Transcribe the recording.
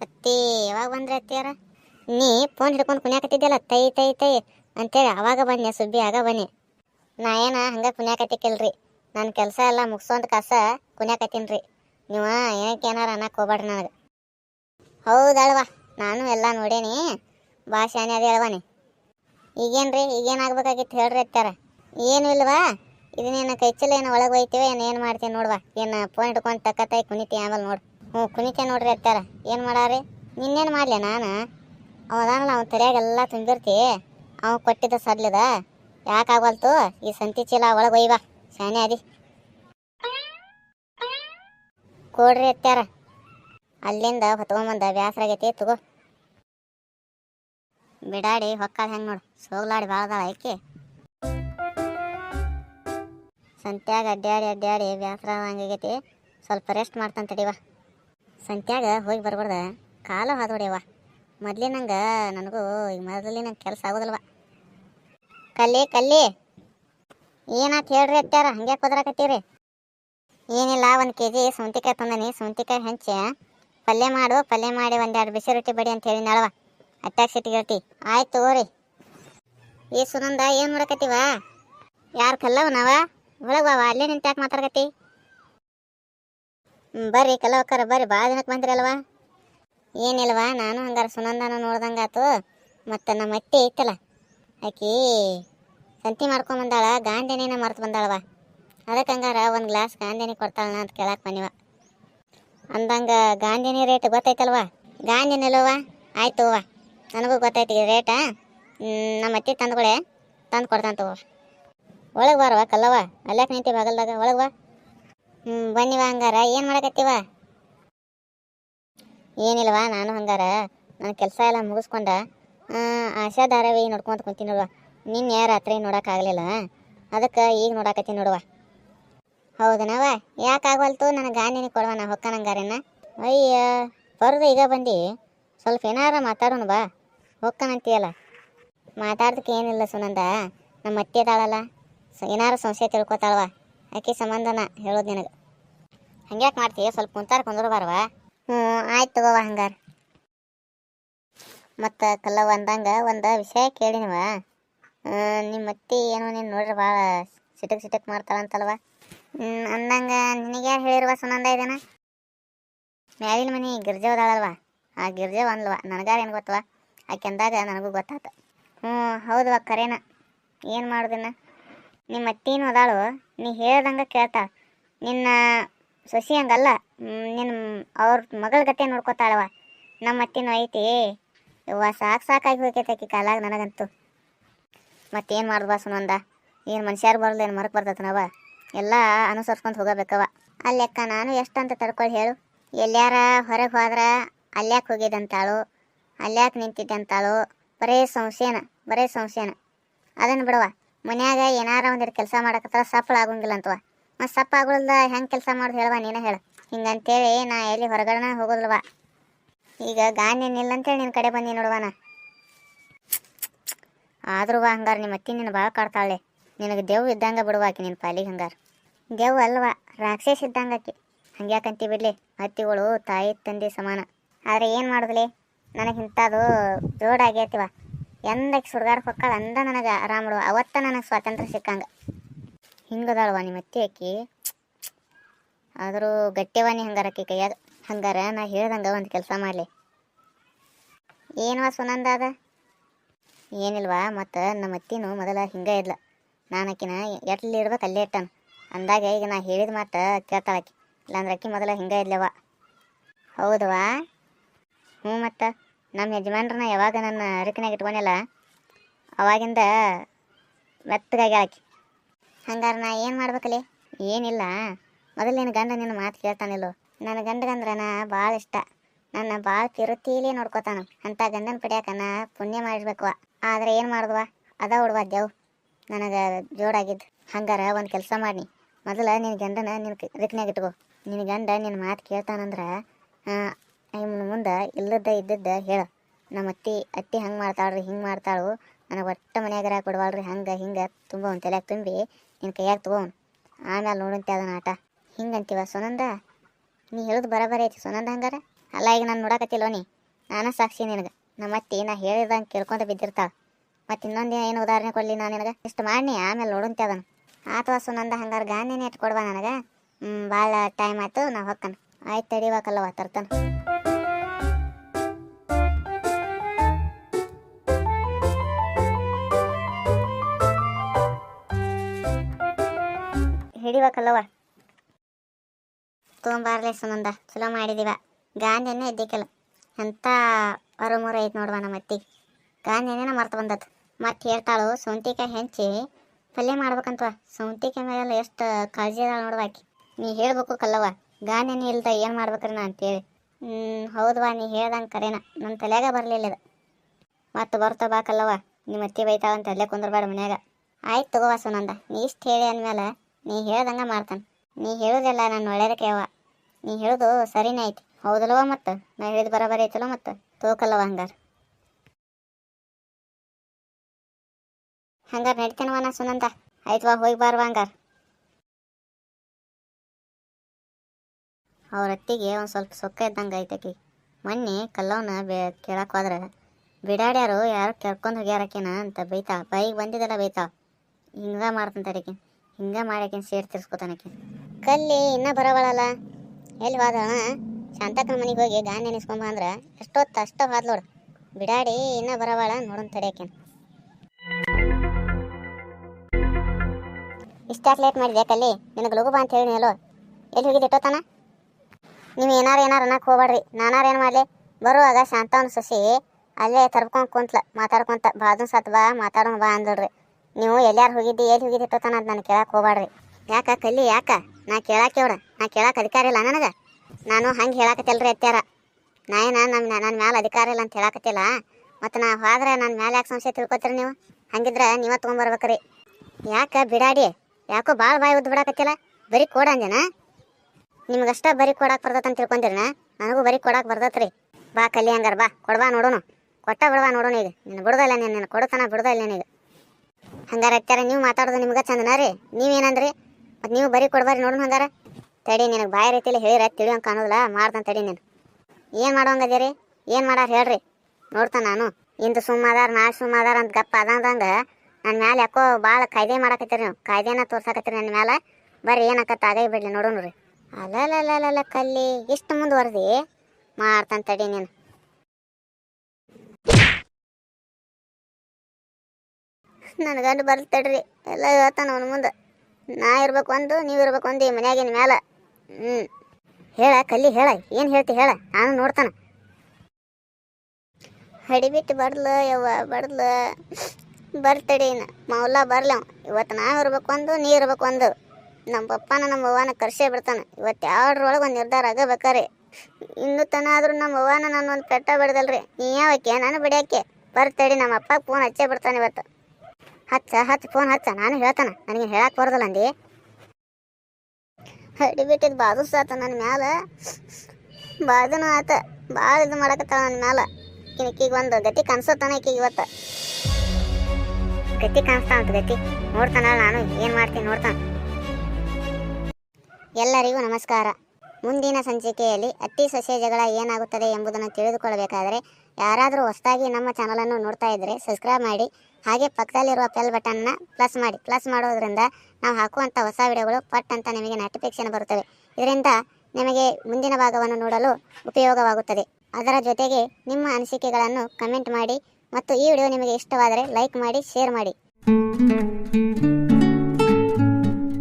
ಅತ್ತಿ, ಯಾವಾಗ ಬಂದ್ರೆ ಅತ್ತಿಯಾರ ನೀ ಫೋನ್ ಹಿಡ್ಕೊಂಡು ಕುಣ್ಯಾಕತ್ತಿದ್ದಲ್ಲ ತೈ ತೈ ತೈ ಅಂತೇಳಿ ಅವಾಗ ಬನ್ನಿ, ಸುಬ್ಬಿ ಆಗ ಬನ್ನಿ. ನಾ ಏನ ಹಂಗ ಕುಣ್ಯಾಕತ್ತಿಕ್ಕಿಲ್ರಿ. ನನ್ನ ಕೆಲಸ ಎಲ್ಲ ಮುಗಿಸೋಂತ ಕಾಸ ಕುಣ್ಯಾಕತ್ತೀನ್ರಿ ನೀವು ಏನಕ್ಕೆ ಏನಾರ ಅನ್ನಕ್ಕೆ ಹೋಗ್ಬೇಡ್ರಿ ನನಗೆ. ಹೌದಲ್ವಾ ನಾನು ಎಲ್ಲ ನೋಡೇನಿ. ಭಾಳ ಶಾನೆ ಅದೇ ಅಲ್ವಾನಿ ಈಗೇನ್ರಿ ಈಗೇನಾಗ್ಬೇಕಾಗಿತ್ತು ಹೇಳ್ರಿ ಅತ್ತಾರ ಏನು ಇಲ್ವಾ? ಇದನ್ನೇನು ಕೈಚಲ್ ಏನು ಒಳಗೆ ಹೋಯ್ತೀವಿ ಏನು ಏನು ಮಾಡ್ತೀನಿ ನೋಡ್ವಾ. ಏನು ಫೋನ್ ಹಿಡ್ಕೊಂಡು ತಕ್ಕತ್ತಾಯಿ ಕುಣಿತಿ ಆಮೇಲೆ ನೋಡು. ಹ್ಞೂ, ಕುಣಿತೆ ನೋಡ್ರಿ ಅತ್ತಾರ ಏನು ಮಾಡಾರಿ? ನಿನ್ನೇನು ಮಾಡಲಿ ನಾನು? ಅವದಾನಲ್ಲ ಅವ್ನ ತಲೆಯಾಗೆಲ್ಲ ತುಂಬಿರ್ತಿ. ಅವ ಕೊಟ್ಟಿದ್ದ ಸಡ್ಲದ. ಯಾಕಾಗಲ್ತು ಈ ಸಂತಿ ಚೀಲ ಒಳಗೆ ಒಯ್ವಾ. ಶಾನೆ ಅದಿ ಕೊಡ್ರಿ ಅತ್ತಾರ ಅಲ್ಲಿಂದ ಹೊತ್ಕೊಂಬಂದ ಬ್ಯಾಸರಾಗೈತಿ, ತಗೋ. ಬಿಡಾಡಿ, ಹೊಕ್ಕಾದ ಹೆಂಗೆ ನೋಡು. ಸೋಗ್ಲಾಡಿ ಬಾಳದಾಳ ಐಕಿ ಸಂತ್ಯಾಗ ಅಡ್ಡಾಡಿ ಅಡ್ಡಾಡಿ ಬ್ಯಾಸರ ಹಂಗಾಗೈತಿ ಸ್ವಲ್ಪ ರೆಸ್ಟ್ ಮಾಡ್ತಾನೆ ಸಂತ್ಯಾಗ ಹೋಗಿ ಬರ್ಬಾರ್ದ. ಕಾಲು ಮೊದಲೇ ಮೊದ್ಲಿನಂಗ ನನಗೂ ಈಗ ಮೊದಲಿನ ಕೆಲಸ ಆಗೋದಿಲ್ವ. ಕಲ್ಲಿ ಕಲ್ಲಿ. ಏನಾತ್ ಹೇಳ್ರಿ ಅತ್ಯಾರ ಹಂಗೆ ಕುದ್ರಾಕತ್ತೀರಿ ಏನಿಲ್ಲ, ಒಂದು ಕೆ ಜಿ ಸೌಂತಿಕಾಯಿ ತಂದನಿ. ಸೌಂತಿಕಾಯಿ ಹಂಚಿ, ಪಲ್ಯ ಮಾಡು, ಪಲ್ಯ ಮಾಡಿ ಒಂದೆರಡು ಬಿಸಿ ರೊಟ್ಟಿ ಬಡಿ ಅಂತ ಹೇಳಿ ನಾಳವ. ಅಟ್ಯಾಕ್ ಹೇಳ್ತಿ. ಆಯ್ತು ತಗೋರಿ. ಈ ಸುನಂದ, ಏನು ಮಾಡಕತ್ತೀವ? ಯಾರು ಕಲ್ಲವ ನಾವ ಒಳಗೆ ಅಲ್ಲೇ ನಿಂತ ಯಾಕೆ ಮಾತಾಡಕತ್ತಿ. ಬರ್ರಿ ಕಲ್ಲವಕ್ಕರ ಬರ್ರಿ. ಭಾಳ ದಿನಕ್ಕೆ ಬಂದ್ರಲ್ವಾ? ಏನಿಲ್ವಾ, ನಾನು ಹಂಗಾರ ಸುನಂದನ ನೋಡ್ದಂಗಾತು ಮತ್ತು ನಮ್ಮ ಅತ್ತೆ ಐತಲ್ಲ, ಆಕಿ ಸಂತಿ ಮಾಡ್ಕೊಂಬಂದಾಳ ಗಾಂಧಿನೇನ ಮರ್ತು ಬಂದಾಳವ ಅದಕ್ಕೆ ಹಂಗಾರ ಒಂದು ಗ್ಲಾಸ್ ಗಾಂಧಿನಿ ಕೊಡ್ತಾಳ ಅಂತ ಕೇಳಕ್ಕೆ ಬನ್ನಿವ ಅಂದಂಗ ಗಾಂಧಿನಿ ರೇಟ್ ಗೊತ್ತೈತಲ್ವಾ? ಗಾಂಧಿನಿಲ್ವ ಆಯ್ತು ಅವ್ವ. ನನಗೂ ಗೊತ್ತೈತಿ ರೇಟ. ನಮ್ಮ ಅತ್ತೆ ತಂದ್ಕೊಳೆ, ತಂದು ಕೊಡ್ತಾನೆ ತಗೋ. ಒಳಗೆ ಬಾರವ ಕಲ್ಲವ ಅಲ್ಲಕ್ಕೆ ನಿಂತಿ ಬಾಗಲ್ದಾಗ, ಒಳಗೆ ಬಾ. ಹ್ಞೂ ಬನ್ನಿವ ಹಂಗಾರ. ಏನು ಮಾಡಕತ್ತೀವ? ಏನಿಲ್ವಾ ನಾನು ಹಂಗಾರ. ನನ್ನ ಕೆಲಸ ಎಲ್ಲ ಮುಗಿಸ್ಕೊಂಡ. ಆಶಾ ಧಾರಾವಾಹಿ ನೋಡ್ಕೊಂತ ಕುಂತೀನಿ ನೋಡುವ. ನಿನ್ನೆ ರಾತ್ರಿ ನೋಡೋಕ್ಕಾಗಲಿಲ್ಲ ಅದಕ್ಕೆ ಈಗ ನೋಡಕತ್ತೀನಿ ನೋಡುವ. ಹೌದನವ ಯಾಕೆ ನನ್ನ ಗಾಂಧಿನಿ ಕೊಡುವ ನಾ ಹೊಕ್ಕನಂಗಾರೇನ ಅಯ್ಯ, ಬರೋದು ಈಗ ಬಂದು. ಸ್ವಲ್ಪ ಏನಾರ ಮಾತಾಡೋಣ ಬಾ. ಹೊಕ್ಕನಂತೀಯಲ್ಲ ಮಾತಾಡ್ದಕ್ಕೆ ಏನಿಲ್ಲ ಸುನಂದ. ನಮ್ಮ ಅತ್ತೆ ಅದಾಳಲ್ಲ. ಸ, ಏನಾರ ಸಂಶಯ ತಿಳ್ಕೊತಾಳವ ಆಕೆ ಸಂಬಂಧನ ಹೇಳೋದು ನಿನಗೆ. ಹಂಗ್ಯಾಕೆ ಮಾಡ್ತೀಯ ಸ್ವಲ್ಪ ಕುಂತಾರ ಕುಂದ್ರು ಬರುವ. ಹ್ಞೂ ಆಯ್ತು ತಗೋವ ಹಂಗಾರ. ಮತ್ತು ಕಲ್ಲ ಅಂದಂಗೆ ಒಂದು ವಿಷಯ ಕೇಳಿನವ ನಿಮ್ಮ ಅತ್ತಿ ಏನೋ ನೀನು ನೋಡ್ರಿ ಭಾಳ ಸಿಟಕ್ ಸಿಟಕ್ ಮಾಡ್ತಾಳಂತಲ್ವ. ಅಂದಂಗೆ ಅಂದಂಗ ನಿನಗೆ ಯಾರು ಹೇಳಿರುವ ಸುನಂದ ಇದೇನ? ಮ್ಯಾಲಿನ ಮನೆ ಗಿರ್ಜವದಾಳಲ್ವ. ಆ ಗಿರ್ಜವ್ ಅನ್ಲ್ವ ನನಗಾರ ಏನು ಗೊತ್ತವ? ಆಕೆ ಅಂದಾಗ ನನಗೂ ಗೊತ್ತಾತ. ಹ್ಞೂ ಹೌದವ ಕರೇನ. ಏನು ಮಾಡೋದಿನ್ನ? ನಿಮ್ಮ ಅತ್ತೀನು ಅದಾಳು. ನೀ ಹೇಳ್ದಂಗೆ ಕೇಳ್ತಾಳೆ. ನಿನ್ನ ಸೊಸಿ ಹಂಗಲ್ಲ. ನಿನ್ನ ಅವ್ರ ಮಗಳ ಗತೆ ನೋಡ್ಕೊತಾಳವ ನಮ್ಮ ಅತ್ತಿನೂ ಐತಿ. ಇವ ಸಾಕು ಸಾಕಾಗಿ ಹೋಗೈತೆ ಆಕಿ ಕಾಲಾಗ ನನಗಂತೂ. ಮತ್ತೇನು ಮಾಡುವ ಸುನಂದ ಏನು ಮನುಷ್ಯಾರು ಬರಲ್ಲ ಏನು ಮರಕ್ಕೆ ಬರ್ತೈತನವ ಎಲ್ಲ ಅನುಸರಿಸ್ಕೊಂತ ಹೋಗಬೇಕವ ಅಲ್ಲೆಕ್ಕ ನಾನು ಎಷ್ಟಂತ ತಡ್ಕೊಳ್ಳಿ ಹೇಳು. ಎಲ್ಲ್ಯಾರ ಹೊರಗೆ ಹೋದ್ರೆ ಅಲ್ಯಾಕೆ ಹೋಗಿದ್ದಂತಾಳು. ಅಲ್ಯಾಕೆ ನಿಂತಿದ್ದೆ ಅಂತಾಳು ಬರೇ ಸಂಶಯನ ಬರೇ ಸಂಶಯನ. ಅದನ್ನು ಬಿಡವ ಮನ್ಯಾಗ ಏನಾರ ಒಂದಿಟ್ಟು ಕೆಲಸ ಮಾಡಕತ್ತಾರ ಸಫಲ ಆಗಂಗಿಲ್ಲ ಅಂತವ ಮತ್ತು ಸಪ್ಪ ಹೆಂಗೆ ಕೆಲಸ ಮಾಡೋದು ಹೇಳುವ ನೀನೇ ಹೇಳು. ಹಿಂಗಂತೇಳಿ ನಾ ಎಲ್ಲಿ ಹೊರಗಡೆ ಹೋಗೋದಿಲ್ವ. ಈಗ ಗಾಂಧಿ ನಿಲ್ಲಂತೇಳಿ ನಿನ್ನ ಕಡೆ ಬಂದಿ ನೋಡುವ ನಾ. ಆದ್ರೂ ಬಾ ಹಂಗಾರ ನಿಮ್ಮ ಅತ್ತಿ ನಿನ್ನ ಭಾಳ ಕಾಡ್ತಾಳೆ. ನಿನಗೆ ದೇವ್ ಇದ್ದಂಗೆ ಬಿಡುವಾಕಿ ನಿನ್ ನಿನ್ನ ಪಾಲಿಗೆ ಹಂಗಾರ. ದೇವ್ ಅಲ್ವ, ರಾಕ್ಷಸ ಇದ್ದಂಗಾಕಿ ಹಂಗ್ಯಾಕಂತಿ ಬಿಡ್ಲಿ, ಅತ್ತಿಗಳು, ತಾಯಿ, ತಂದೆ ಸಮಾನ. ಆದರೆ ಏನು ಮಾಡಿದ್ಲಿ? ನನಗೆ ಇಂಥದ್ದು ಜೋಡ್ ಆಗೈತಿವ ಎಂದಕ್ಕೆ ಸುಡ್ಗಾರ ಹೊಕ್ಕಳ ಅಂದ ನನಗೆ ಆರಾಮ ಅವತ್ತ ನನಗೆ ಸ್ವಾತಂತ್ರ್ಯ ಸಿಕ್ಕಂಗ. ಹಿಂಗದಾಳವ ನಿಮ್ಮ ಅತ್ತೆ ಆಕಿ ಆದರೂ ಗಟ್ಟಿವಾನಿ ಹಂಗಾರ ಆಕಿ ಕೈಯಾಗ. ಹಂಗಾರ ನಾ ಹೇಳ್ದಂಗೆ ಒಂದು ಕೆಲಸ ಮಾಡಲಿ. ಏನವ ಸುನಂದ ಅದ? ಏನಿಲ್ವಾ, ಮತ್ತು ನಮ್ಮ ಅತ್ತಿನೂ ಮೊದಲ ಹಿಂಗೆ ಇದ್ಲ. ನಾನು ಆಕಿನ ಎಟ್ಲಿ ಇಡ್ಬೇಕು ಅಲ್ಲೇ ಇಟ್ಟಾನ. ಅಂದಾಗ ಈಗ ನಾ ಹೇಳಿದ ಮಾತು ಕೇಳ್ತಾಳೆ ಆಕಿ ಇಲ್ಲಾಂದ್ರೆ ಆಕಿ ಮೊದಲ ಹಿಂಗೆ ಇದ್ಲವ ಹೌದವಾ? ಹ್ಞೂ ಮತ್ತು. ನಮ್ಮ ಯಜಮಾನ್ರನ್ನ ಯಾವಾಗ ನನ್ನ ಅರಿಕಿನಾಗ ಇಟ್ಕೊಂಡಿಲ್ಲ ಅವಾಗಿಂದ ಮೆತ್ತಗಾಗಿ ಆಕಿ ಹಂಗಾರೆ ನಾ ಏನು ಮಾಡ್ಬೇಕಲ್ಲಿ? ಏನಿಲ್ಲ. ಮೊದಲು ನಿನ್ನ ಗಂಡ ನಿನ್ನ ಮಾತು ಕೇಳ್ತಾನಿಲ್ಲೋ. ನನ್ನ ಗಂಡಗಂದ್ರೆ ನಾ ಭಾಳ ಇಷ್ಟ. ನನ್ನ ಭಾಳ ಕಿರುತೀಲಿ ನೋಡ್ಕೋತಾನ. ಅಂತ ಗಂಡನ ಪಡ್ಯಾಕನ ಪುಣ್ಯ ಮಾಡಿರ್ಬೇಕು ಆದ್ರೆ ಏನು ಮಾಡಿದ್ವಾ? ಅದ ಉಡ್ವಾ ದೇವ್ ನನಗೆ ಜೋಡಾಗಿದ್ದು ಹಂಗಾರ ಒಂದು ಕೆಲಸ ಮಾಡಿ ಮೊದಲು ನಿನ್ನ ಗಂಡನ ನಿನ್ನ ರಿಕ್ನ್ಯಾಗ ಇಟ್ಕೋ. ನಿನ್ನ ಗಂಡ ನಿನ್ನ ಮಾತು ಕೇಳ್ತಾನಂದ್ರೆ ಇವ್ನ ಮುಂದೆ ಇಲ್ಲದ ಇದ್ದದ್ದು ಹೇಳು. ನಮ್ಮ ಅತ್ತಿ ಅತ್ತಿ ಹಂಗೆ ಮಾಡ್ತಾಳ್ರಿ, ಹಿಂಗೆ ಮಾಡ್ತಾಳು. ನನಗೆ ಒಟ್ಟ ಮನ್ಯಾಗರ ಕೊಡವಲ್ರಿ ಹಂಗೆ ಹಿಂಗೆ ತುಂಬ ಒಂದು ತಲೆಯಾಗ ತುಂಬಿ ನಿನ್ನ ಕೈಯಾಗ ತಗೋನು ಆಮೇಲೆ ನೋಡಂತೆ ಅದನ್ನ ಆಟ. ಹಿಂಗಂತೀವ ಸುನಂದ? ನೀ ಹೇಳೋದು ಬರಬರ ಐತಿ ಸುನಂದ ಹಂಗಾರ? ಅಲ್ಲ, ಈಗ ನಾನು ನೋಡಕತ್ತಿಲ್ಲೋ ನೀ. ನಾನು ಸಾಕ್ಷಿ ನಿನಗೆ. ನಮ್ಮ ಅತ್ತಿ ನಾ ಹೇಳಿದಂಗೆ ಕೇಳ್ಕೊಂತ ಬಿದ್ದಿರ್ತಾಳ. ಮತ್ತು ಇನ್ನೊಂದು ಏನು ಉದಾಹರಣೆ ಕೊಡಲಿ ನಾನು ನಿನಗೆ? ಇಷ್ಟು ಮಾಡಿ ಆಮೇಲೆ ನೋಡಂತೆ ಅದನ್ನು. ಆತವಾ ಸುನಂದ, ಹಂಗಾರೆ ಗಾಂಧಿನೇ ಇಟ್ಟು ಕೊಡ್ಬಾ ನನಗೆ ಭಾಳ ಟೈಮ್ ಆಯ್ತು, ನಾ ಹೊಕ್ಕನ. ಆಯ್ತು ತಡಿಬೇಕಲ್ಲವ ತರ್ತಾನ. ಹಿಡಿಬೇಕಲ್ಲವ ತೊಗೊಂಬಾರ್ಲೆ ಸುನಂದ, ಚಲೋ ಮಾಡಿದೀವ. ಗಾಂಧಿಯನ್ನೇ ಇದ್ದಿಕ್ಕಿಲ್ಲ ಎಂಥ ಅರುಮುರ ಐತೆ ನೋಡುವ ನಮ್ಮ ಅತ್ತಿ. ಗಾಂಧಿಯನ್ನೇ ಮರ್ತು ಬಂದದ್ದು ಮತ್ತೆ ಹೇಳ್ತಾಳು ಸೌಂತಿಕಾಯಿ ಹೆಂಚಿ ಪಲ್ಯ ಮಾಡ್ಬೇಕಂತವ. ಸೌಂತಿಕಾಯಿ ಮೇಲೆ ಎಷ್ಟು ಕಾಳಜಿ ಅದಾಳ ನೋಡ್ವಾಕಿ ನೀ ಹೇಳ್ಬೇಕು ಕಲ್ಲವ ಗಾಂಧಿನೇ ಇಲ್ದ ಏನು ಮಾಡ್ಬೇಕ್ರಿ ನಾ ಅಂತೇಳಿ. ಹ್ಞೂ ಹೌದವಾ, ನೀ ಹೇಳ್ದಂಗೆ ಕರೇನ. ನನ್ನ ತಲೆಯಾಗ ಬರಲಿಲ್ಲ ಇದು. ಮತ್ತೆ ಬರ್ತಾ ಬಾ ಕಲ್ಲವ ನಿಮ್ಮ ಅತ್ತಿ ಬೈತಾಳಂತ ಅಲ್ಲೇ ಕುಂದ್ರಬೇಡ ಮನ್ಯಾಗ. ಆಯ್ತು ತಗೋವಾ ಸುನಂದ, ನೀ ಇಷ್ಟು ಹೇಳಿ ಅಂದಮೇಲೆ ನೀ ಹೇಳ್ದಂಗೆ ಮಾಡ್ತಾನೆ. ನೀ ಹೇಳೋದೆಲ್ಲ ನಾನು ಒಳ್ಳೇದಕ್ಕೆ ನೀ ಹೇಳೋದು ಸರಿನೇ ಐತಿ. ಹೌದಲ್ವ ಮತ್ತು? ನಾ ಹೇಳಿದ ಬರೋಬರಿ ಐತಲ್ಲ ಮತ್ತು? ತೋಕಲ್ಲವ ಹಂಗಾರ. ಹಂಗಾರ ನಡಿತೇನವ ನಾ ಸುನಂದ? ಆಯ್ತವಾ, ಹೋಗಿ ಬಾರ್ವ ಹಂಗಾರ. ಅವ್ರ ಅತ್ತಿಗೆ ಒಂದು ಸ್ವಲ್ಪ ಸೊಕ್ಕ ಇದ್ದಂಗೆ ಐತಕಿ. ಮೊನ್ನೆ ಕಲ್ಲವನ್ನ ಬೇ ಕೇಳಕ್ಕೆ ಹೋದ್ರೆ, ಬಿಡಾಡ್ಯಾರು ಯಾರು ಕೆರ್ಕೊಂಡು ಹೋಗ್ಯಾರಕಿನ ಅಂತ ಬೈತಾ ಬೈಗೆ ಬಂದಿದ್ದಲ್ಲ ಬೈತಾ. ಹಿಂಗ ಮಾಡ್ತಂತಾರಕಿ ಹಿಂಗ ಮಾಡ್ಯಾಕಿನ ಸೇರ್ ತಿರ್ಸ್ಕೊತಾನಕಿ. ಕಲ್ಲಿ ಇನ್ನೂ ಬರೋವಳಲ್ಲ. ಎಲ್ಲಿ ಹೋದಣ ಶಾಂತಕ್ಕನ ಮನೆಗೆ ಹೋಗಿ ಗಾಂಧಿ ನೆನೆಸ್ಕೊಂಬ ಅಂದ್ರೆ ಎಷ್ಟೊತ್ತು ಅಷ್ಟೋ ಹೋದ್ ಬಿಡಾಡಿ ಇನ್ನೂ ಬರೋವಳ ನೋಡೋಣ ತಡಿಯಾಕಿನ ಇಷ್ಟಾಕ್ ಲೇಟ್ ಮಾಡಿದೆ ಕಲ್ಲಿ? ನಿನಗೆ ಲಘು ಬಾ ಅಂತ ಹೇಳಿ ಹೇಳೋ. ಎಲ್ಲಿ ಹೋಗಿದ್ದು ಇಟ್ಟೋತಾನ ನೀವು ಏನಾರು ಏನಾರು ಅನ್ನಕ್ಕೆ ಹೋಗ್ಬೇಡ್ರಿ ನಾನಾರು ಏನು ಮಾಡಲಿ? ಬರುವಾಗ ಶಾಂತವನ ಸಸಿ. ಅಲ್ಲೇ ತರ್ಕೊಂಡು ಕುಂತ್ಲ. ಮಾತಾಡ್ಕೊಂತ. ಬಾದು ಸತ್ ಬಾ ಮಾತಾಡೋಣ ಬಾ ಅಂದಳ್ರಿ. ನೀವು ಎಲ್ಲಾರು ಹೋಗಿದ್ದಿ, ಎಲ್ಲಿ ಹೋಗಿದ್ದಿ ತನ ಅಂತ ನಾನು ಕೇಳಕ್ಕೆ ಹೋಗ್ಬಾಡ್ರಿ ಯಾಕ ಕಲ್ಲಿ, ಯಾಕ? ನಾ ಕೇಳಾಕೇವ್ರ ನಾ ಕೇಳಕ್ಕೆ ಅಧಿಕಾರ ಇಲ್ಲ ನನಗೆ. ನಾನು ಹಂಗೆ ಹೇಳಕತ್ತಿಲ್ರಿ ಅತ್ಯಾರ ನಾ ಏನ ನಮ್ಮ ನನ್ನ ಮ್ಯಾಲೆ ಅಧಿಕಾರ ಇಲ್ಲ ಅಂತ ಹೇಳಕತ್ತಿಲ್ಲ. ಮತ್ತು ನಾ ಹೋದ್ರೆ ನನ್ನ ಮ್ಯಾಲೆ ಯಾಕೆ ಸಂಶಯ ತಿಳ್ಕೊತೀರಿ ನೀವು? ಹಂಗಿದ್ರೆ ನೀವ ತೊಗೊಂಬರ್ಬೇಕ್ರಿ. ಯಾಕ ಬಿಡಾಡಿ? ಯಾಕೋ ಭಾಳ ಬಾಯಿ ಉದ್ದು ಬಿಡಾಕತ್ತಿಲ್ಲ? ಬರೀ ಕೋಡ ಅಂದೇನಾ ನಿಮ್ಗಷ್ಟ ಬರೀ ಕೊಡಾಕ್ ಬರ್ತೈತೆ ಅಂತ ತಿಳ್ಕೊಂಡಿರನ ನನಗೂ ಬರೀ ಕೊಡಾಕ್ ಬರ್ತೈತ್ರಿ ಬಾ ಕಲ್ಲಿ ಹಂಗಾರ ಬಾ. ಕೊಡ್ಬಾ ನೋಡೋಣ ಕೊಟ್ಟ ಬಿಡ್ವಾ ನೋಡೋಣ ಈಗ. ನೀನು ಬಿಡುದಲ್ಲ ನೀನು ನಿನ್ನ ಕೊಡತನ ಬಿಡುದಲ್ಲ ನೀನೀಗ ಹಂಗಾರ ಅತ್ಯಾರ, ನೀವು ಮಾತಾಡೋದು ನಿಮ್ಗೆ ಚಂದನ ರೀ? ನೀವೇನಂದ್ರಿ? ಮತ್ತು ನೀವು ಬರೀ ಕೊಡ್ಬಾರಿ ನೋಡೋಣ ಹಂಗಾರ. ತಡಿ, ನಿನಗೆ ಬಾಯಿ ರೀತಿಯಲ್ಲಿ ಹೇಳಿರ ತಿಳಿಯೋಂಗೆ ಕಾಣೋದಿಲ್ಲ ಮಾಡ್ತಾನೆ ತಡಿ ನೀನು. ಏನು ಮಾಡೋಂಗದೀರಿ? ಏನು ಮಾಡಾರ ಹೇಳ್ರಿ? ನೋಡ್ತಾನೆ ನಾನು. ಇಂದು ಸುಮ್ಮದಾರ ನಾ ಸುಮ್ಮದಾರ ಅಂತ ಗಪ್ಪ ಅದಂದಂಗೆ ನನ್ನ ಮ್ಯಾಲೆ ಯಾಕೋ ಭಾಳ ಕಾಯ್ದೆ ಮಾಡಾಕತ್ತೀರಿ ನೀವು. ಕಾಯ್ದೆನ ತೋರ್ಸಾಕತ್ತೀರಿ ನನ್ನ ಮ್ಯಾಲೆ. ಬರ್ರಿ ಏನಕ್ಕತ್ತ ಆಗೈ ಬಿಡ್ಲಿ ನೋಡೋಣ ರೀ. ಅಲ್ಲ ಕಲ್ಲಿ, ಇಷ್ಟು ಮುಂದುವರೆದಿ ಮಾಡ್ತಾನೆ ತಡಿ ನೀನು. ನನ್ನ ಗಂಡು ಬರ್ತಡ್ರಿ. ಎಲ್ಲ ಹೇಳ್ತಾನ ಅವನ ಮುಂದೆ. ನಾ ಇರ್ಬೇಕು ಒಂದು ನೀವು ಇರ್ಬೇಕು ಒಂದು ಈ ಮನ್ಯಾಗಿನ ಮ್ಯಾಲ. ಹ್ಞೂ ಹೇಳ, ಕಲ್ಲಿ ಹೇಳ, ಏನು ಹೇಳ್ತಿ ಹೇಳ, ನಾನು ನೋಡ್ತಾನೆ. ಹಡಿಬಿಟ್ಟು ಬರ್ಲ ಯವ್ವ, ಬರ್ಲ. ಬರ್ತಡಿ ಮೌಲ ಬರ್ಲ ಅವ. ಇವತ್ತು ನಾವು ಇರ್ಬೇಕು ಒಂದು ನೀ ಇರ್ಬೇಕು ಒಂದು ನಮ್ಮ ಪಪ್ಪನ ನಮ್ಮ ಅವ್ವನ ಕರ್ಸೇ ಬಿಡ್ತಾನೆ. ಇವತ್ತು ಯಾವ್ದ್ರೊಳಗೆ ಒಂದು ನಿರ್ಧಾರ ಆಗಬೇಕಾರೆ. ಇನ್ನು ತನ ಆದರೂ ನಮ್ಮ ಅವ್ವನ ನಾನು ಒಂದು ಪೆಟ್ಟ ಬಿಡ್ದಲ್ರಿ. ನೀ ಯಾವಕ್ಕೆ, ನಾನು ಬಿಡ್ಯಾಕೆ? ಬರ್ತಡಿ ನಮ್ಮ ಅಪ್ಪ ಫೋನ್ ಹಚ್ಚೇ ಬಿಡ್ತಾನೆ ಇವತ್ತು. ಹಚ್ಚ ಹಚ್ಚ ಫೋನ್ ಹಚ್ಚ. ನಾನು ಹೇಳ್ತಾನ. ನನಗೆ ಹೇಳಕ್ ಬರೋದಲ್ಲ ಅಂದಿ. ಹಡಿ ಬಿಟ್ಟಿದ್ ಬಾದು ಸಾತ ನನ್ನ ಮ್ಯಾಲ. ಬಾದನು ಆತ ಭಾಳ ಇದು ಮಾಡಕತ್ತಾಳ ನನ್ನ ಮ್ಯಾಲ. ಈಕಿಗೆ ಒಂದು ಗತಿ ಕನ್ಸತ್ತಾನ ಈಕಿಗೆ ಇವತ್ತು. ಗತಿ ಕಾಣಿಸ್ತಾ ಅಂತ ಗತಿ. ನೋಡ್ತಾನ ನಾನು. ಏನು ಮಾಡ್ತೀನಿ ನೋಡ್ತಾನ. ಎಲ್ಲರಿಗೂ ನಮಸ್ಕಾರ. ಮುಂದಿನ ಸಂಚಿಕೆಯಲ್ಲಿ ಅತಿ ಸಸ್ಯ ಜಗಳ ಏನಾಗುತ್ತದೆ ಎಂಬುದನ್ನು ತಿಳಿದುಕೊಳ್ಳಬೇಕಾದರೆ ಯಾರಾದರೂ ಹೊಸದಾಗಿ ನಮ್ಮ ಚಾನಲನ್ನು ನೋಡ್ತಾ ಇದ್ದರೆ ಸಬ್ಸ್ಕ್ರೈಬ್ ಮಾಡಿ. ಹಾಗೆ ಪಕ್ಕದಲ್ಲಿರುವ ಬೆಲ್ ಬಟನ್ನ ಪ್ಲಸ್ ಮಾಡಿ. ಪ್ಲಸ್ ಮಾಡೋದ್ರಿಂದ ನಾವು ಹಾಕುವಂಥ ಹೊಸ ವಿಡಿಯೋಗಳು ಪಟ್ ಅಂತ ನಿಮಗೆ ನೋಟಿಫಿಕೇಶನ್ ಬರುತ್ತವೆ. ಇದರಿಂದ ನಿಮಗೆ ಮುಂದಿನ ಭಾಗವನ್ನು ನೋಡಲು ಉಪಯೋಗವಾಗುತ್ತದೆ. ಅದರ ಜೊತೆಗೆ ನಿಮ್ಮ ಅನಿಸಿಕೆಗಳನ್ನು ಕಮೆಂಟ್ ಮಾಡಿ ಮತ್ತು ಈ ವಿಡಿಯೋ ನಿಮಗೆ ಇಷ್ಟವಾದರೆ ಲೈಕ್ ಮಾಡಿ ಶೇರ್ ಮಾಡಿ.